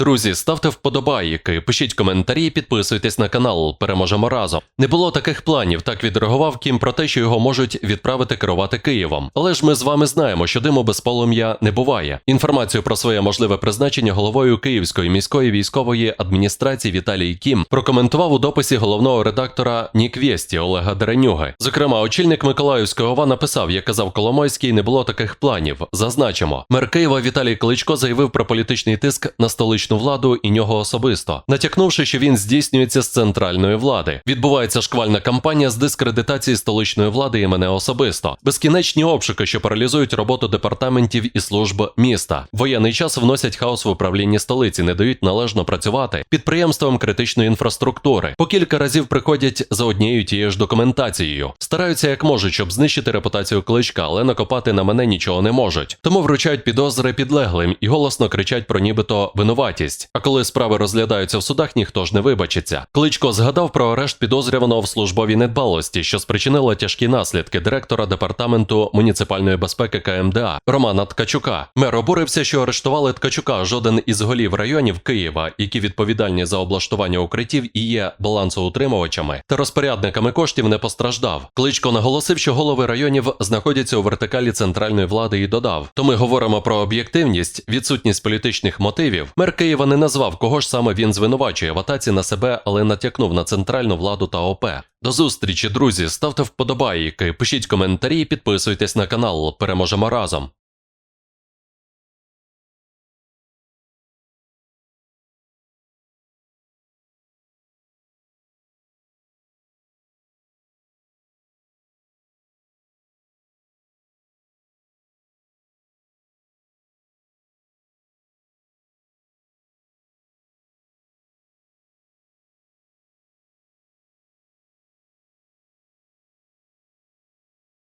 Друзі, ставте вподобайки, пишіть коментарі, підписуйтесь на канал. Переможемо разом. Не було таких планів. Так відреагував Кім про те, що його можуть відправити керувати Києвом. Але ж ми з вами знаємо, що диму без полум'я не буває. Інформацію про своє можливе призначення головою Київської міської військової адміністрації Віталій Кім прокоментував у дописі головного редактора Ніквєсті Олега Деренюги. Зокрема, очільник Миколаївської ОВА написав, як казав Коломойський, не було таких планів. Зазначимо, мер Києва Віталій Кличко заявив про політичний тиск на столичну владу і нього особисто, натякнувши, що він здійснюється з центральної влади. Відбувається шквальна кампанія з дискредитації столичної влади і мене особисто. Безкінечні обшуки, що паралізують роботу департаментів і служб міста. Воєнний час вносять хаос в управлінні столиці, не дають належно працювати підприємствам критичної інфраструктури. По кілька разів приходять за однією тією ж документацією. Стараються як можуть, щоб знищити репутацію кличка, але накопати на мене нічого не можуть. Тому вручають підозри підлеглим і голосно кричать про нібито винуватість. А коли справи розглядаються в судах, ткачука ж не вибачиться. Кличко згадав про арешт підозрюваного в службовій недбалості, що спричинило тяжкі наслідки директора департаменту муніципальної безпеки КМДА Романа Ткачука. Мер обурився, що арештували Ткачука. Жоден із голів районів Києва, які відповідальні за облаштування укриттів і є балансоутримувачами та розпорядниками коштів, не постраждав. Кличко наголосив, що голови районів знаходяться у вертикалі центральної влади і додав: то ми говоримо про об'єктивність, відсутність політичних мотивів. Мер Києва не назвав, кого ж саме він звинувачує в атаці на себе, але натякнув на центральну владу та ОП. До зустрічі, друзі. Ставте вподобайки, пишіть коментарі, підписуйтесь на канал. Переможемо разом.